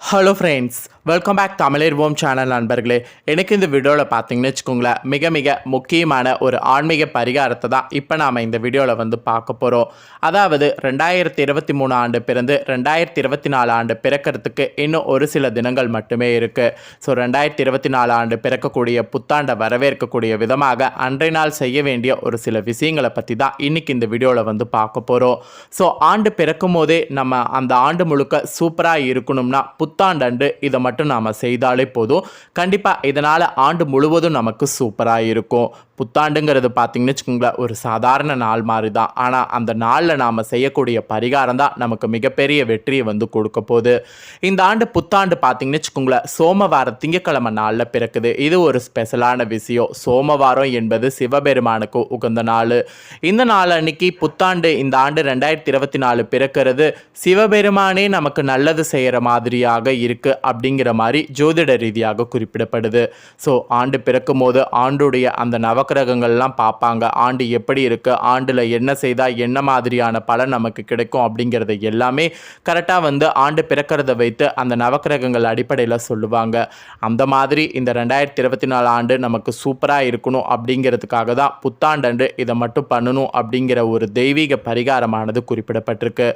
Hello friends welcome back தமிழர்வோம் channel நண்பர்களே. எனக்கு இந்த வீடியோவில் பார்த்தீங்கன்னு வச்சுக்கோங்களேன் மிக மிக முக்கியமான ஒரு ஆன்மீக பரிகாரத்தை தான் இப்போ நாம் இந்த வீடியோவில் வந்து பார்க்க போகிறோம் அதாவது ரெண்டாயிரத்தி இருபத்தி மூணு ஆண்டு பிறந்து ரெண்டாயிரத்தி இருபத்தி நாலு ஆண்டு பிறக்கிறதுக்கு இன்னும் ஒரு சில தினங்கள் மட்டுமே இருக்குது ஸோ ரெண்டாயிரத்தி இருபத்தி நாலு ஆண்டு பிறக்கக்கூடிய புத்தாண்டை வரவேற்கக்கூடிய விதமாக அன்றைய நாள் செய்ய வேண்டிய ஒரு சில விஷயங்களை பற்றி தான் இன்னைக்கு இந்த வீடியோவில் வந்து பார்க்க போகிறோம் ஸோ ஆண்டு பிறக்கும் போதே நம்ம அந்த ஆண்டு முழுக்க சூப்பராக இருக்கணும்னா புத்தாண்டன்று இதை மட்டும் நாம் செய்தாலே போதும். கண்டிப்பாக இதனால் ஆண்டு முழுவதும் நமக்கு சூப்பராக இருக்கும். புத்தாண்டுங்கிறது பார்த்திங்கன்னு வச்சுக்கோங்களேன் ஒரு சாதாரண நாள் மாதிரி தான் ஆனால் அந்த நாளில் நாம் செய்யக்கூடிய பரிகாரம் தான் நமக்கு மிகப்பெரிய வெற்றியை வந்து கொடுக்க போகுது. இந்த ஆண்டு புத்தாண்டு பார்த்திங்கன்னு வச்சுக்கோங்களேன் சோமவாரம் திங்கக்கிழமை நாளில் பிறக்குது. இது ஒரு ஸ்பெஷலான விஷயம். சோமவாரம் என்பது சிவபெருமானுக்கு உகந்த நாள். இந்த நாள் அன்னைக்கு புத்தாண்டு இந்த ஆண்டு ரெண்டாயிரத்தி இருபத்தி நாலு பிறக்கிறது. சிவபெருமானே நமக்கு நல்லது செய்கிற மாதிரியாக இருக்குது அப்படிங்கிற மாதிரி ஜோதிட ரீதியாக குறிப்பிடப்படுது. ஸோ ஆண்டு பிறக்கும் போது ஆண்டுடைய அந்த நவக்கிரகங்கள்லாம் பார்ப்பாங்க. ஆண்டு எப்படி இருக்குது ஆண்டில் என்ன செய்தால் என்ன மாதிரியான பலன் நமக்கு கிடைக்கும்? அப்படிங்கிறத எல்லாமே கரெக்டாக வந்து ஆண்டு பிறக்கிறத வைத்து அந்த நவக்கிரகங்கள் அடிப்படையில் சொல்லுவாங்க. அந்த மாதிரி இந்த ரெண்டாயிரத்தி இருபத்தி நாலு ஆண்டு நமக்கு சூப்பராக இருக்கணும் அப்படிங்கிறதுக்காக தான் புத்தாண்டன்று இதை மட்டும் பண்ணணும் அப்படிங்கிற ஒரு தெய்வீக பரிகாரமானது குறிப்பிடப்பட்டிருக்கு.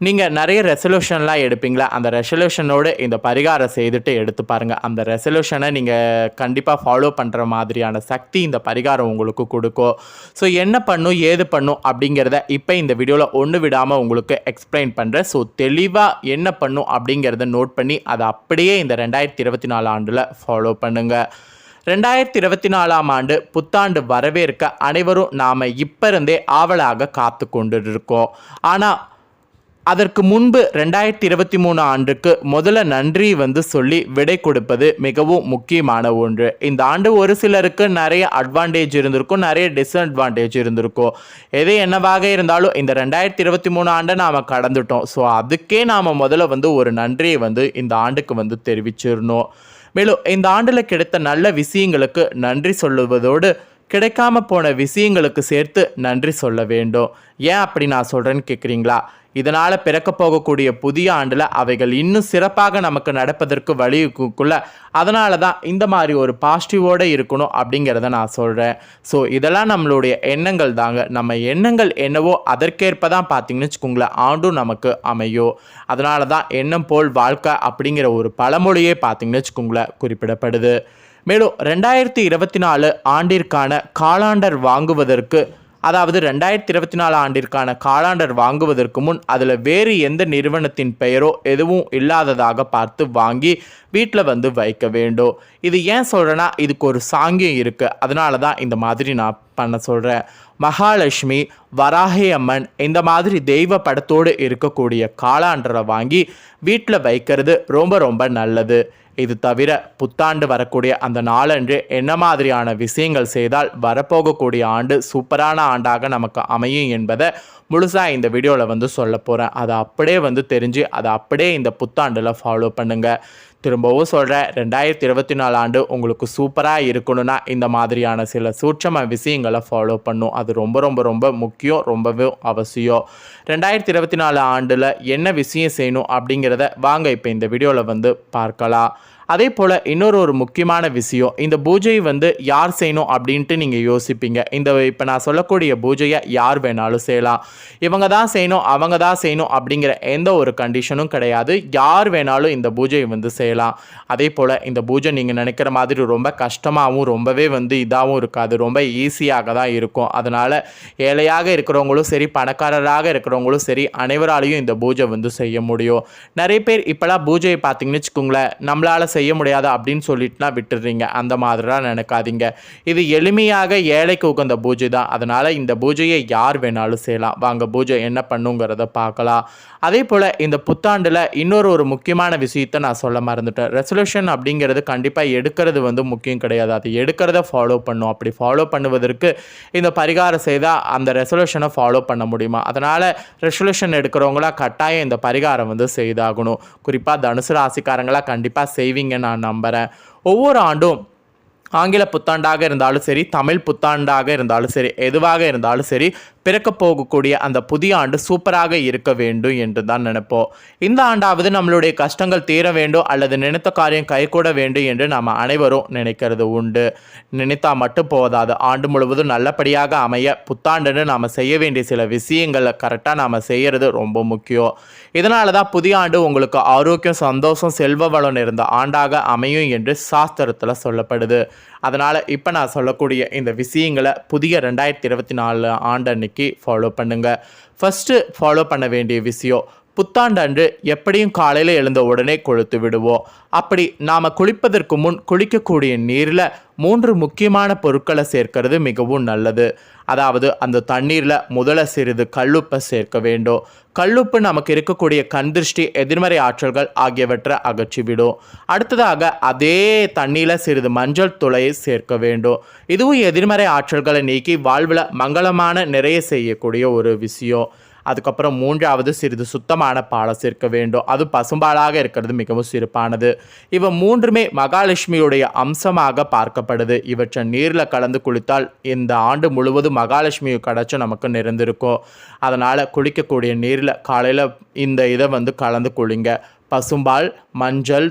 நீங்கள் நிறைய ரெசல்யூஷன்லாம் எடுப்பீங்களா? அந்த ரெசல்யூஷனோடு இந்த பரிகாரம் செய்துட்டு எடுத்து பாருங்கள் அந்த ரெசல்யூஷனை நீங்கள் கண்டிப்பாக ஃபாலோ பண்ணுற மாதிரியான சக்தி இந்த பரிகாரம் உங்களுக்கு கொடுக்கும். ஸோ என்ன பண்ணும் ஏது பண்ணும் அப்படிங்கிறத இப்போ இந்த வீடியோவில் ஒன்று விடாமல் உங்களுக்கு எக்ஸ்பிளைன் பண்ணுறேன் ஸோ தெளிவாக என்ன பண்ணும் அப்படிங்கிறத நோட் பண்ணி அதை அப்படியே இந்த ரெண்டாயிரத்தி இருபத்தி நாலு ஆண்டில் ஃபாலோ பண்ணுங்கள் ரெண்டாயிரத்தி இருபத்தி நாலாம் ஆண்டு புத்தாண்டு வரவேற்க அனைவரும் நாம் இப்போ இருந்தே ஆவலாக காத்து கொண்டு இருக்கோம். ஆனால் அதற்கு முன்பு ரெண்டாயிரத்தி இருபத்தி மூணு ஆண்டுக்கு முதல்ல நன்றி வந்து சொல்லி விடை கொடுப்பது மிகவும் முக்கியமான ஒன்று. இந்த ஆண்டு ஒரு சிலருக்கு நிறைய அட்வான்டேஜ் இருந்திருக்கும் நிறைய டிஸ்அட்வான்டேஜ் இருந்திருக்கும். எது என்னவாக இருந்தாலும் இந்த ரெண்டாயிரத்தி இருபத்தி மூணு ஆண்டை நாம் கடந்துட்டோம். ஸோ அதுக்கே நாம் முதல்ல வந்து ஒரு நன்றியை வந்து இந்த ஆண்டுக்கு வந்து தெரிவிச்சிடணும். மேலும் இந்த ஆண்டில் கிடைத்த நல்ல விஷயங்களுக்கு நன்றி சொல்லுவதோடு கிடைக்காம போன விஷயங்களுக்கு சேர்த்து நன்றி சொல்ல வேண்டும். ஏன் அப்படி நான் சொல்கிறேன்னு கேட்குறீங்களா இதனால் பிறக்க போகக்கூடிய புதிய ஆண்டில் அவைகள் இன்னும் சிறப்பாக நமக்கு நடப்பதற்கு வழிக்குள்ள அதனால தான் இந்த மாதிரி ஒரு பாசிட்டிவோடு இருக்கணும் அப்படிங்கிறத நான் சொல்கிறேன் ஸோ இதெல்லாம் நம்மளுடைய எண்ணங்கள் தாங்க. நம்ம எண்ணங்கள் என்னவோ அதற்கேற்ப தான் பார்த்தீங்கன்னு வச்சுக்கோங்களேன் ஆண்டும் நமக்கு அமையும். அதனால தான் எண்ணம் போல் வாழ்க்கை அப்படிங்கிற ஒரு பழமொழியே பார்த்தீங்கன்னு வச்சுக்கோங்களேன் குறிப்பிடப்படுது. மேலும் ரெண்டாயிரத்தி இருபத்தி நாலு ஆண்டிற்கான காலாண்டர் வாங்குவதற்கு அதாவது ரெண்டாயிரத்தி இருபத்தி நாலு ஆண்டிற்கான காலாண்டர் வாங்குவதற்கு முன் அதில் வேறு எந்த நிறுவனத்தின் பெயரோ எதுவும் இல்லாததாக பார்த்து வாங்கி வீட்டில் வந்து வைக்க வேண்டும். இது ஏன் சொல்கிறேன்னா இதுக்கு ஒரு சாங்கியம் இருக்குது அதனால தான் இந்த மாதிரி நான் பண்ண சொல்கிறேன் மகாலட்சுமி வராகி அம்மன் இந்த மாதிரி தெய்வ படத்தோடு இருக்கக்கூடிய காலாண்டரை வாங்கி வீட்டில் வைக்கிறது ரொம்ப ரொம்ப நல்லது. இது தவிர புத்தாண்டு வரக்கூடிய அந்த நாளன்று என்ன மாதிரியான விஷயங்கள் செய்தால் வரப்போகக்கூடிய ஆண்டு சூப்பரான ஆண்டாக நமக்கு அமையும் என்பதை முழுசாக இந்த வீடியோவில் வந்து சொல்ல போகிறேன் அதை அப்படியே வந்து தெரிஞ்சு அதை அப்படியே இந்த புத்தாண்டில் ஃபாலோ பண்ணுங்கள் திரும்பவும் சொல்கிறேன் ரெண்டாயிரத்தி இருபத்தி நாலு ஆண்டு உங்களுக்கு சூப்பராக இருக்கணும்னா இந்த மாதிரியான சில சூட்சம விஷயங்களை ஃபாலோ பண்ணும். அது ரொம்ப ரொம்ப ரொம்ப முக்கியம் ரொம்பவே அவசியம். ரெண்டாயிரத்தி இருபத்தி நாலு ஆண்டில் என்ன விஷயம் செய்யணும் அப்படிங்கிறத வாங்க இப்போ இந்த வீடியோவில் வந்து பார்க்கலாம். அதே போல் இன்னொரு ஒரு முக்கியமான விஷயம் இந்த பூஜையை வந்து யார் செய்யணும் அப்படின்ட்டு நீங்கள் யோசிப்பீங்க. இந்த இப்போ நான் சொல்லக்கூடிய பூஜையை யார் வேணாலும் செய்யலாம். இவங்க தான் செய்யணும் அவங்க தான் செய்யணும் அப்படிங்கிற எந்த ஒரு கண்டிஷனும் கிடையாது. யார் வேணாலும் இந்த பூஜையை வந்து செய்யலாம். அதே போல் இந்த பூஜை நீங்கள் நினைக்கிற மாதிரி ரொம்ப கஷ்டமாகவும் ரொம்பவே வந்து இதாகவும் இருக்காது. ரொம்ப ஈஸியாக தான் இருக்கும். அதனால் ஏழையாக இருக்கிறவங்களும் சரி பணக்காரராக இருக்கிறவங்களும் சரி அனைவராலையும் இந்த பூஜை வந்து செய்ய முடியும். நிறைய பேர் இப்போலாம் பூஜையை பார்த்தீங்கன்னு வச்சுக்கோங்களேன் நம்மளால் செய்ய முடியாது அப்படின்னு சொல்லிட்டுனா விட்டுடுறீங்க அந்த மாதிரிலாம் நினைக்காதீங்க. இது எளிமையாக ஏழைக்கு உகந்த பூஜை தான். அதனால் இந்த பூஜையை யார் வேணாலும் செய்யலாம். வாங்க பூஜை என்ன பண்ணுங்கிறத பார்க்கலாம். அதே போல் இந்த புத்தாண்டில் இன்னொரு ஒரு முக்கியமான விஷயத்தை நான் சொல்ல மறந்துட்டேன். ரெசல்யூஷன் அப்படிங்கிறது கண்டிப்பாக எடுக்கிறது வந்து முக்கியம் கிடையாது. அது எடுக்கிறத ஃபாலோ பண்ணும். அப்படி ஃபாலோ பண்ணுவதற்கு இந்த பரிகாரம் செய்தால் அந்த ரெசல்யூஷனை ஃபாலோ பண்ண முடியுமா? அதனால் ரெசல்யூஷன் எடுக்கிறவங்களா கட்டாயம் இந்த பரிகாரம் வந்து செய்தாகணும். குறிப்பாக தனுசு ராசிக்காரங்களாக கண்டிப்பாக செய்வீங்க நான் நம்புகிறேன் ஒவ்வொரு ஆண்டும் ஆங்கில புத்தாண்டாக இருந்தாலும் சரி தமிழ் புத்தாண்டாக இருந்தாலும் சரி எதுவாக இருந்தாலும் சரி பிறக்க போகக்கூடிய அந்த புதிய ஆண்டு சூப்பராக இருக்க வேண்டும் என்று தான் நினைப்போம். இந்த ஆண்டாவது நம்மளுடைய கஷ்டங்கள் தீர வேண்டும் அல்லது நினைத்த காரியம் கைகூட வேண்டும் என்று நாம் அனைவரும் நினைக்கிறது உண்டு. நினைத்தா மட்டும் போதாது. ஆண்டு முழுவதும் நல்லபடியாக அமைய புத்தாண்டுன்னு நாம் செய்ய வேண்டிய சில விஷயங்களை கரெக்டாக நாம் செய்கிறது ரொம்ப முக்கியம். இதனால தான் புதிய ஆண்டு உங்களுக்கு ஆரோக்கியம் சந்தோஷம் செல்வ வளம் இருந்த ஆண்டாக அமையும் என்று சாஸ்திரத்தில் சொல்லப்படுது. அதனால் இப்போ நான் சொல்லக்கூடிய இந்த விஷயங்களை புதிய ரெண்டாயிரத்தி இருபத்தி நாலு ஆண்டு அன்னைக்கு ஃபாலோ பண்ணுங்கள் ஃபஸ்ட்டு ஃபாலோ பண்ண வேண்டிய விஷயம் புத்தாண்டு அன்று எப்படியும் காலையில் எழுந்த உடனே கொளுத்து விடுவோம். அப்படி நாம் குளிப்பதற்கு முன் குளிக்கக்கூடிய நீரில் மூன்று முக்கியமான பொருட்களை சேர்க்கிறது மிகவும் நல்லது. அதாவது அந்த தண்ணீரில் முதல்ல சிறிது கல்லுப்பை சேர்க்க வேண்டும். கல்லுப்பு நமக்கு இருக்கக்கூடிய கண் திருஷ்டி எதிர்மறை ஆற்றல்கள் ஆகியவற்றை அகற்றிவிடும். அடுத்ததாக அதே தண்ணியில் சிறிது மஞ்சள் துளையை சேர்க்க வேண்டும். இதுவும் எதிர்மறை ஆற்றல்களை நீக்கி வாழ்வில் மங்களமான நிறைய செய்யக்கூடிய ஒரு விஷயம். அதுக்கப்புறம் மூன்றாவது சிறிது சுத்தமான பாலை சேர்க்க வேண்டும். அது பசும்பாலாக இருக்கிறது மிகவும் சிறப்பானது. இவ மூன்றுமே மகாலட்சுமியுடைய அம்சமாக பார்க்கப்படுது. இவற்றை நீரில் கலந்து குளித்தால் இந்த ஆண்டு முழுவதும் மகாலட்சுமி கடைச்சும் நமக்கு நிறைந்திருக்கும். அதனால் குளிக்கக்கூடிய நீரில் காலையில் இந்த இதை வந்து கலந்து குளிங்க. பசும்பால் மஞ்சள்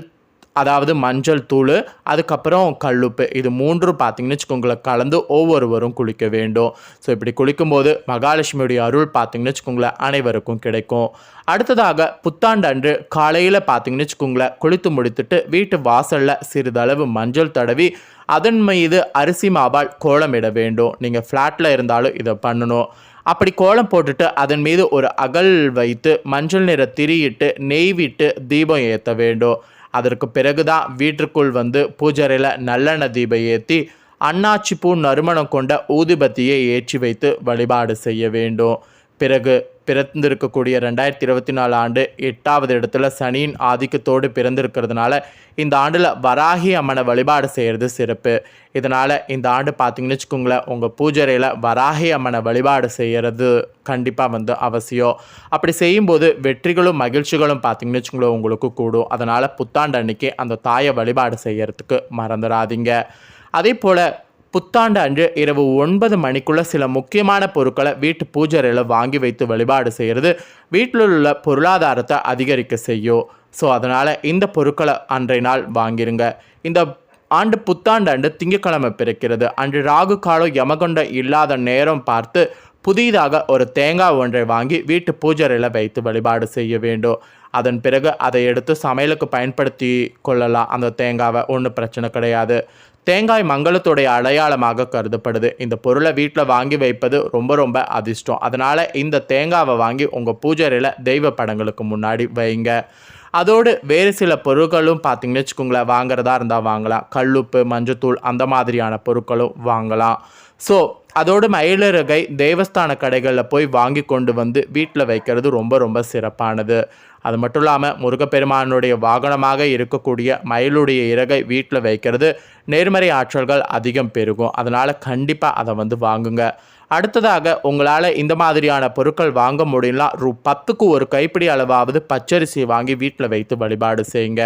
அதாவது மஞ்சள் தூள் அதுக்கப்புறம் கல்லுப்பு. இது மூன்றும் பார்த்தீங்கன்னு வச்சுக்கோங்களேன் கலந்து ஒவ்வொருவரும் குளிக்க வேண்டும். ஸோ இப்படி குளிக்கும்போது மகாலட்சுமியுடைய அருள் பார்த்தீங்கன்னு வச்சுக்கோங்களேன் அனைவருக்கும் கிடைக்கும். அடுத்ததாக புத்தாண்டு அன்று காலையில் பார்த்தீங்கன்னு வச்சுக்கோங்களேன் குளித்து முடித்துட்டு வீட்டு வாசலில் சிறிதளவு மஞ்சள் தடவி அதன் மீது அரிசி மாவால் கோலமிட வேண்டும். நீங்கள் ஃப்ளாட்டில் இருந்தாலும் இதை பண்ணணும். அப்படி கோலம் போட்டுட்டு அதன் மீது ஒரு அகல் வைத்து மஞ்சள் நிற திரியிட்டு நெய் விட்டு தீபம் ஏற்ற வேண்டும். அதற்கு பிறகுதான் வீட்டிற்குள் வந்து பூஜரையில் நல்லெண்ண தீபம் ஏற்றி அண்ணாச்சி பூ நறுமணம் கொண்ட ஊதுபத்தியை ஏற்றி வைத்து வழிபாடு செய்ய வேண்டும். பிறகு பிறந்திருக்கக்கூடிய ரெண்டாயிரத்தி இருபத்தி நாலு ஆண்டு எட்டாவது இடத்துல சனியின் ஆதிக்கத்தோடு பிறந்திருக்கிறதுனால இந்த ஆண்டில் வராகி அம்மனை வழிபாடு செய்கிறது சிறப்பு. இதனால் இந்த ஆண்டு பார்த்தீங்கன்னு வச்சுக்கோங்களேன் உங்கள் பூஜரையில் வராகி அம்மனை வழிபாடு செய்கிறது கண்டிப்பாக வந்து அவசியம். அப்படி செய்யும்போது வெற்றிகளும் மகிழ்ச்சிகளும் பார்த்தீங்கன்னு வச்சுக்கோங்களேன் உங்களுக்கு கூடும். அதனால் புத்தாண்டு அன்னைக்கு அந்த தாயை வழிபாடு செய்கிறதுக்கு மறந்துடாதீங்க. அதே போல் புத்தாண்டு அன்று இரவு ஒன்பது மணிக்குள்ள சில முக்கியமான பொருட்களை வீட்டு பூஜையில் வாங்கி வைத்து வழிபாடு செய்கிறது வீட்டில் உள்ள பொருளாதாரத்தை அதிகரிக்க செய்யும். ஸோ அதனால் இந்த பொருட்களை அன்றைய நாள் வாங்கிருங்க. இந்த ஆண்டு புத்தாண்டு அன்று திங்கட்கிழமை பிறக்கிறது. அன்று ராகு காலம் யமகொண்ட இல்லாத நேரம் பார்த்து புதிதாக ஒரு தேங்காய் ஒன்றை வாங்கி வீட்டு பூஜையில் வைத்து வழிபாடு செய்ய வேண்டும். அதன் பிறகு அதை எடுத்து சமையலுக்கு பயன்படுத்தி கொள்ளலாம். அந்த தேங்காவை ஒன்றும் பிரச்சனை கிடையாது. தேங்காய் மங்களத்துடைய அடையாளமாக கருதப்படுது. இந்த பொருளை வீட்டில் வாங்கி வைப்பது ரொம்ப ரொம்ப அதிர்ஷ்டம். அதனால் இந்த தேங்காவை வாங்கி உங்கள் பூஜையில் தெய்வ படங்களுக்கு முன்னாடி வைங்க. அதோடு வேறு சில பொருட்களும் பார்த்தீங்கன்னு வச்சுக்கோங்களேன் வாங்குறதா இருந்தால் வாங்கலாம். கல்லுப்பு மஞ்சத்தூள் அந்த மாதிரியான பொருட்களும் வாங்கலாம். ஸோ அதோடு மயிலிறகை தேவஸ்தான கடைகளில் போய் வாங்கி கொண்டு வந்து வீட்டில் வைக்கிறது ரொம்ப ரொம்ப சிறப்பானது. அது மட்டும் இல்லாமல் முருகப்பெருமானுடைய வாகனமாக இருக்கக்கூடிய மயிலுடைய இறகை வீட்டில் வைக்கிறது நேர்மறை ஆற்றல்கள் அதிகம் பெருகும். அதனால் கண்டிப்பாக அதை வந்து வாங்குங்க. அடுத்ததாக உங்களால் இந்த மாதிரியான பொருட்கள் வாங்க முடியலாம் ரூ பத்துக்கு ஒரு கைப்பிடி அளவாவது பச்சரிசி வாங்கி வீட்டில் வைத்து வழிபாடு செய்யுங்க.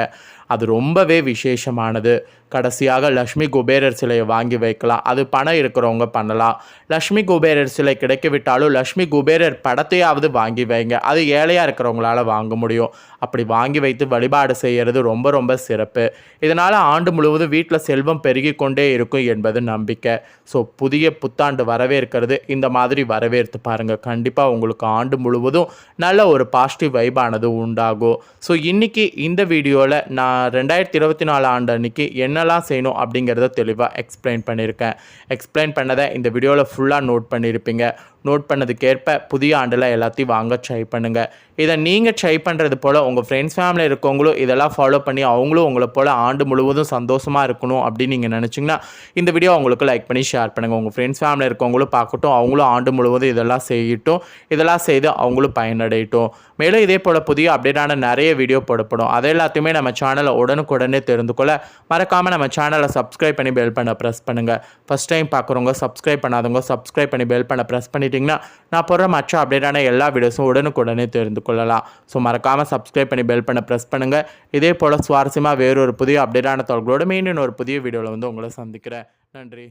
அது ரொம்பவே விசேஷமானது. கடைசியாக லக்ஷ்மி குபேரர் சிலையை வாங்கி வைக்கலாம். அது பணம் இருக்கிறவங்க பண்ணலாம். லக்ஷ்மி குபேரர் சிலை கிடைக்கவிட்டாலும் லக்ஷ்மி குபேரர் படத்தையாவது வாங்கி வைங்க. அது ஏழையாக இருக்கிறவங்களால வாங்க முடியும். அப்படி வாங்கி வைத்து வழிபாடு செய்கிறது ரொம்ப ரொம்ப சிறப்பு. இதனால் ஆண்டு முழுவதும் வீட்டில் செல்வம் பெருகி கொண்டே இருக்கும் என்பது நம்பிக்கை. ஸோ புதிய புத்தாண்டு வரவேற்கிறது. இந்த மாதிரி வரவேற்று பாருங்கள் கண்டிப்பாக உங்களுக்கு ஆண்டு முழுவதும் நல்ல ஒரு பாசிட்டிவ் வைபானது உண்டாகும். ஸோ இன்றைக்கி இந்த வீடியோவில் நான் ரெண்டாயிரத்தி இருபத்தி நாலு ஆண்டு அன்னைக்கு என்னெல்லாம் செய்யணும் அப்படிங்கிறத தெளிவாக எக்ஸ்பிளைன் பண்ணியிருக்கேன். எக்ஸ்பிளைன் பண்ணதை இந்த வீடியோவில் ஃபுல்லாக நோட் பண்ணியிருப்பீங்க. நோட் பண்ணதுக்கேற்ப புதிய ஆண்டில் எல்லாத்தையும் வாங்க ட்ரை பண்ணுங்கள் இதை நீங்கள் ட்ரை பண்ணுறது போல் உங்கள் ஃப்ரெண்ட்ஸ் ஃபேமிலி இருக்கவங்களும் இதெல்லாம் ஃபாலோ பண்ணி அவங்களும் உங்களை போல் ஆண்டு முழுவதும் சந்தோஷமாக இருக்கணும் அப்படின்னு நீங்கள் நினச்சிங்கன்னா இந்த வீடியோ அவங்களுக்கு லைக் பண்ணி ஷேர் பண்ணுங்கள் உங்கள் ஃப்ரெண்ட்ஸ் ஃபேமிலி இருக்கவங்களும் பார்க்கட்டும் அவங்களும் ஆண்டு முழுவதும் இதெல்லாம் செய்யட்டும் இதெல்லாம் செய்து அவங்களும் பயனடையட்டும். மேலும் இதே போல் புதிய அப்டேட்டான நிறைய வீடியோ போடப்படும். அதை எல்லாத்தையுமே நம்ம சேனலை உடனுக்குடனே தெரிந்து கொள்ள மறக்காமல் நம்ம சேனலை சப்ஸ்கிரைப் பண்ணி பெல் பண்ண ப்ரெஸ் பண்ணுங்கள் ஃபஸ்ட் டைம் பார்க்குறவங்க சப்ஸ்கிரைப் பண்ணாதவங்க சப்ஸ்கிரைப் பண்ணி பெல் பண்ண ப்ரெஸ் பண்ணி பண்ணிட்டீங்கன்னா நான் போடுற மற்ற அப்டேட்டான எல்லா வீடியோஸும் உடனுக்குடனே தெரிந்து கொள்ளலாம். ஸோ மறக்காமல் சப்ஸ்கிரைப் பண்ணி பெல் பண்ண ப்ரெஸ் பண்ணுங்கள் இதே போல் சுவாரஸ்யமாக வேறொரு புதிய அப்டேட்டான தகவலோடு மீண்டும் ஒரு புதிய வீடியோவில் வந்து உங்களை சந்திக்கிறேன். நன்றி.